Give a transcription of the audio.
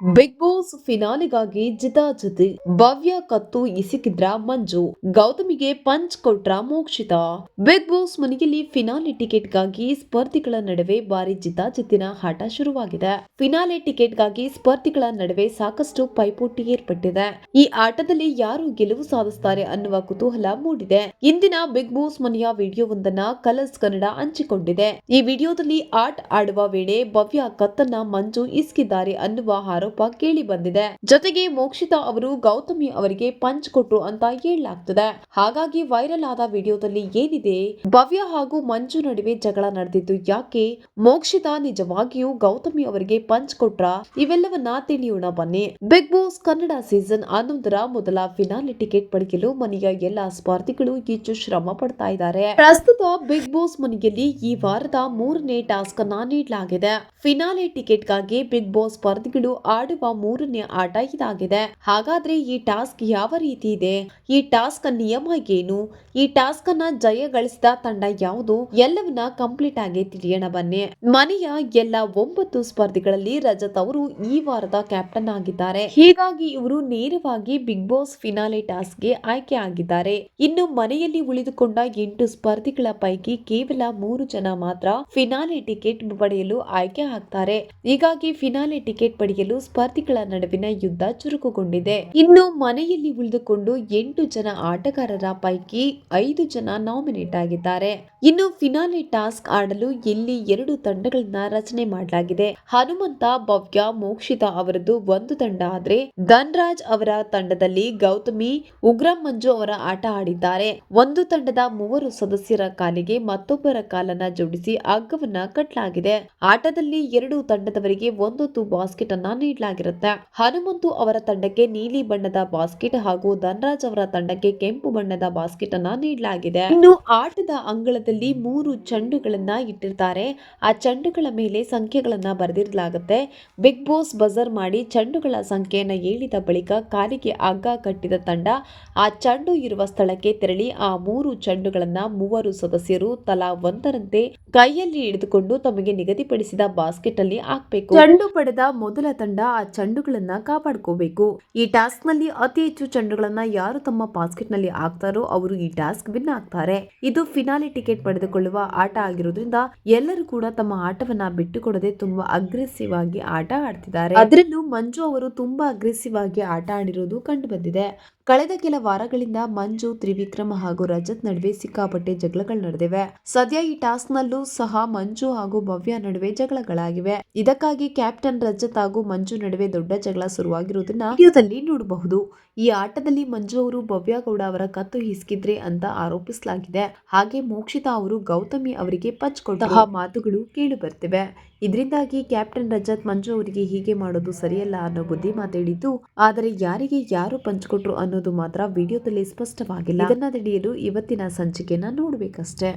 Big boss ಫಿನಾಲಿಗಾಗಿ ಜಿತಾಜಿತಿ ಭವ್ಯ ಕತ್ತು ಇಸಿಕಿದ್ರ ಮಂಜು. ಗೌತಮಿಗೆ punch ಕೊಟ್ರ ಮೋಕ್ಷಿತ. ಬಿಗ್ ಬಾಸ್ ಮನೆಯಲ್ಲಿ ಫಿನಾಲೆ ಟಿಕೆಟ್ಗಾಗಿ ಸ್ಪರ್ಧಿಗಳ ನಡುವೆ ಭಾರಿ ಜಿತಾಜಿತಿನ ಆಟ ಶುರುವಾಗಿದೆ. ಫಿನಾಲೆ ಟಿಕೆಟ್ಗಾಗಿ ಸ್ಪರ್ಧಿಗಳ ನಡುವೆ ಸಾಕಷ್ಟು ಪೈಪೋಟಿ ಏರ್ಪಟ್ಟಿದೆ. ಈ ಆಟದಲ್ಲಿ ಯಾರು ಗೆಲುವು ಸಾಧಿಸುತ್ತಾರೆ ಅನ್ನುವ ಕುತೂಹಲ ಮೂಡಿದೆ. ಇಂದಿನ ಬಿಗ್ ಬಾಸ್ ಮನೆಯ ವಿಡಿಯೋವೊಂದನ್ನ ಕಲರ್ಸ್ ಕನ್ನಡ ಹಂಚಿಕೊಂಡಿದೆ. ಈ ವಿಡಿಯೋದಲ್ಲಿ ಆಟ ಆಡುವ ವೇಳೆ ಭವ್ಯ ಕತ್ತನ್ನ ಮಂಜು ಇಸ್ಕಿದ್ದಾರೆ ಅನ್ನುವ ಆರೋಪ ಕೇಳಿ ಬಂದಿದೆ. ಜೊತೆಗೆ ಮೋಕ್ಷಿತಾ ಅವರು ಗೌತಮಿ ಅವರಿಗೆ ಪಂಚ್ ಕೊಟ್ಟರು ಅಂತ ಹೇಳಲಾಗ್ತದೆ. ಹಾಗಾಗಿ ವೈರಲ್ ಆದ ವಿಡಿಯೋದಲ್ಲಿ ಏನಿದೆ? ಭವ್ಯ ಹಾಗೂ ಮಂಜು ನಡುವೆ ಜಗಳ ನಡೆದಿದ್ದು ಯಾಕೆ? ಮೋಕ್ಷಿತಾ ನಿಜವಾಗಿಯೂ ಗೌತಮಿ ಅವರಿಗೆ ಪಂಚ್ ಕೊಟ್ರ? ಇವೆಲ್ಲವನ್ನ ತಿಳಿಯೋಣ ಬನ್ನಿ. ಬಿಗ್ ಬಾಸ್ ಕನ್ನಡ ಸೀಸನ್ ಹನ್ನೊಂದರ ಮೊದಲ ಫಿನಾಲೆ ಟಿಕೆಟ್ ಪಡೆಯಲು ಮನೆಯ ಎಲ್ಲಾ ಸ್ಪರ್ಧಿಗಳು ಹೆಚ್ಚು ಶ್ರಮ ಪಡ್ತಾ ಇದ್ದಾರೆ. ಪ್ರಸ್ತುತ ಬಿಗ್ ಬಾಸ್ ಮನೆಯಲ್ಲಿ ಈ ವಾರದ ಮೂರನೇ ಟಾಸ್ಕ್ ಅನ್ನ ನೀಡಲಾಗಿದೆ. ಫಿನಾಲೆ ಟಿಕೆಟ್ಗಾಗಿ ಬಿಗ್ ಬಾಸ್ ಸ್ಪರ್ಧಿಗಳು ಆಡುವ ಮೂರನೇ ಆಟ ಇದಾಗಿದೆ. ಹಾಗಾದ್ರೆ ಈ ಟಾಸ್ಕ್ ಯಾವ ರೀತಿ ಇದೆ? ಈ ಟಾಸ್ಕ್ ನಿಯಮ ಏನು? ಈ ಟಾಸ್ಕ್ ಅನ್ನ ಜಯ ಗಳಿಸಿದ ತಂಡ ಯಾವುದು? ಎಲ್ಲವನ್ನ ಕಂಪ್ಲೀಟ್ ಆಗಿ ತಿಳಿಯೋಣ ಬನ್ನಿ. ಮನೆಯ ಎಲ್ಲ ಒಂಬತ್ತು ಸ್ಪರ್ಧಿಗಳಲ್ಲಿ ರಜತ್ ಅವರು ಈ ವಾರದ ಕ್ಯಾಪ್ಟನ್ ಆಗಿದ್ದಾರೆ. ಹೀಗಾಗಿ ಇವರು ನೇರವಾಗಿ ಬಿಗ್ ಬಾಸ್ ಫಿನಾಲೆ ಟಾಸ್ಕ್ಗೆ ಆಯ್ಕೆ ಆಗಿದ್ದಾರೆ. ಇನ್ನು ಮನೆಯಲ್ಲಿ ಉಳಿದುಕೊಂಡ ಎಂಟು ಸ್ಪರ್ಧಿಗಳ ಪೈಕಿ ಕೇವಲ ಮೂರು ಜನ ಮಾತ್ರ ಫಿನಾಲೆ ಟಿಕೆಟ್ ಪಡೆಯಲು ಆಯ್ಕೆ ಆಗ್ತಾರೆ. ಹೀಗಾಗಿ ಫಿನಾಲೆ ಟಿಕೆಟ್ ಪಡೆಯಲು ಸ್ಪರ್ಧಿಗಳ ನಡುವಿನ ಯುದ್ಧ ಚುರುಕುಗೊಂಡಿದೆ. ಇನ್ನು ಮನೆಯಲ್ಲಿ ಉಳಿದುಕೊಂಡು ಎಂಟು ಜನ ಆಟಗಾರರ ಪೈಕಿ ಐದು ಜನ ನಾಮಿನೇಟ್ ಆಗಿದ್ದಾರೆ. ಇನ್ನು ಫಿನಾಲೆ ಟಾಸ್ಕ್ ಆಡಲು ಇಲ್ಲಿ ಎರಡು ತಂಡಗಳನ್ನ ರಚನೆ ಮಾಡಲಾಗಿದೆ. ಹನುಮಂತ, ಭವ್ಯ, ಮೋಕ್ಷಿತ ಅವರದ್ದು ಒಂದು ತಂಡ ಆದ್ರೆ ಧನ್ರಾಜ್ ಅವರ ತಂಡದಲ್ಲಿ ಗೌತಮಿ, ಉಗ್ರಂ ಮಂಜು ಅವರ ಆಟ ಆಡಿದ್ದಾರೆ. ಒಂದು ತಂಡದ ಮೂವರು ಸದಸ್ಯರ ಕಾಲಿಗೆ ಮತ್ತೊಬ್ಬರ ಕಾಲನ್ನ ಜೋಡಿಸಿ ಹಗ್ಗವನ್ನ ಕಟ್ಟಲಾಗಿದೆ ಆಟದಲ್ಲಿ ಎರಡು ತಂಡದವರಿಗೆ ಒಂದೊಂದು ಬಾಸ್ಕೆಟ್ ಅನ್ನ ನೀಡಲಾಗಿರುತ್ತೆ ಹನುಮಂತು ಅವರ ತಂಡಕ್ಕೆ ನೀಲಿ ಬಣ್ಣದ ಬಾಸ್ಕೆಟ್ ಹಾಗೂ ಧನರಾಜ್ ಅವರ ತಂಡಕ್ಕೆ ಕೆಂಪು ಬಣ್ಣದ ಬಾಸ್ಕೆಟ್ ಅನ್ನ ನೀಡಲಾಗಿದೆ. ಇನ್ನು ಆಟದ ಅಂಗಳದಲ್ಲಿ ಮೂರು ಚೆಂಡುಗಳನ್ನ ಇಟ್ಟಿರ್ತಾರೆ. ಆ ಚೆಂಡುಗಳ ಮೇಲೆ ಸಂಖ್ಯೆಗಳನ್ನ ಬರೆದಿರಲಾಗುತ್ತೆ. ಬಿಗ್ ಬಾಸ್ ಬಜರ್ ಮಾಡಿ ಚಂಡುಗಳ ಸಂಖ್ಯೆಯನ್ನ ಹೇಳಿದ ಬಳಿಕ ಕಾಲಿಗೆ ಅಗ್ಗ ಕಟ್ಟಿದ ತಂಡ ಆ ಚೆಂಡು ಇರುವ ಸ್ಥಳಕ್ಕೆ ತೆರಳಿ ಆ ಮೂರು ಚೆಂಡುಗಳನ್ನ ಮೂವರು ಸದಸ್ಯರು ತಲಾ ಒಂದರಂತೆ ಕೈಯಲ್ಲಿ ಹಿಡಿದುಕೊಂಡು ತಮಗೆ ನಿಗದಿಪಡಿಸಿದ ಬಾಸ್ಕೆಟ್ ಅಲ್ಲಿ ಹಾಕಬೇಕು. ಚಂಡು ಪಡೆದ ಮೊದಲ ತಂಡ ಆ ಚೆಂಡುಗಳನ್ನ ಕಾಪಾಡ್ಕೋಬೇಕು. ಈ ಟಾಸ್ಕ್ನಲ್ಲಿ ಅತಿ ಹೆಚ್ಚು ಚೆಂಡುಗಳನ್ನ ಯಾರು ತಮ್ಮ ಬಾಸ್ಕೆಟ್ನಲ್ಲಿ ಹಾಕ್ತಾರೋ ಅವರು ಈ ಟಾಸ್ಕ್ ವಿನ್ ಆಗ್ತಾರೆ. ಇದು ಫಿನಾಲಿ ಟಿಕೆಟ್ ಪಡೆದುಕೊಳ್ಳುವ ಆಟ ಆಗಿರೋದ್ರಿಂದ ಎಲ್ಲರೂ ಕೂಡ ತಮ್ಮ ಆಟವನ್ನ ಬಿಟ್ಟುಕೊಡದೆ ತುಂಬಾ ಅಗ್ರೆಸಿವ್ ಆಗಿ ಆಟ ಆಡ್ತಿದ್ದಾರೆ. ಅದರಲ್ಲೂ ಮಂಜು ಅವರು ತುಂಬಾ ಅಗ್ರೆಸಿವ್ ಆಗಿ ಆಟ ಆಡಿರೋದು ಕಂಡು ಬಂದಿದೆ. ಕಳೆದ ಕೆಲ ವಾರಗಳಿಂದ ಮಂಜು, ತ್ರಿವಿಕ್ರಮ ಹಾಗೂ ರಜತ್ ನಡುವೆ ಸಿಕ್ಕಾಪಟ್ಟೆ ಜಗಳಗಳು ನಡೆದಿವೆ. ಸದ್ಯ ಈ ಟಾಸ್ಕ್ ನಲ್ಲೂ ಸಹ ಮಂಜು ಹಾಗೂ ಭವ್ಯ ನಡುವೆ ಜಗಳಗಳಾಗಿವೆ. ಇದಕ್ಕಾಗಿ ಕ್ಯಾಪ್ಟನ್ ರಜತ್ ಹಾಗೂ ಮಂಜು ನಡುವೆ ದೊಡ್ಡ ಜಗಳ ಶುರುವಾಗಿರುವುದನ್ನ ವಿಡಿಯೋದಲ್ಲಿ ನೋಡಬಹುದು. ಈ ಆಟದಲ್ಲಿ ಮಂಜು ಅವರು ಭವ್ಯ ಗೌಡ ಅವರ ಕತ್ತು ಹಿಸ್ಕಿದ್ರೆ ಅಂತ ಆರೋಪಿಸಲಾಗಿದೆ. ಹಾಗೆ ಮೋಕ್ಷಿತಾ ಅವರು ಗೌತಮಿ ಅವರಿಗೆ ಪಚ್ಕೊಂಡ ಮಾತುಗಳು ಕೇಳಿ ಬರ್ತಿವೆ. ಇದರಿಂದಾಗಿ ಕ್ಯಾಪ್ಟನ್ ರಜತ್ ಮಂಜು ಅವರಿಗೆ ಹೀಗೆ ಮಾಡೋದು ಸರಿಯಲ್ಲ ಅನ್ನೋ ಬುದ್ಧಿ ಮಾತಾಡಿದ್ದು, ಆದರೆ ಯಾರಿಗೆ ಯಾರು ಪಂಚ್ಕೊಟ್ರು ಅನ್ನೋದು ಮಾತ್ರ ವಿಡಿಯೋದಲ್ಲಿ ಸ್ಪಷ್ಟವಾಗಿಲ್ಲ. ಇದನ್ನ ತಿಳಿಯಲು ಇವತ್ತಿನ ಸಂಚಿಕೆಯನ್ನ ನೋಡ್ಬೇಕಷ್ಟೇ.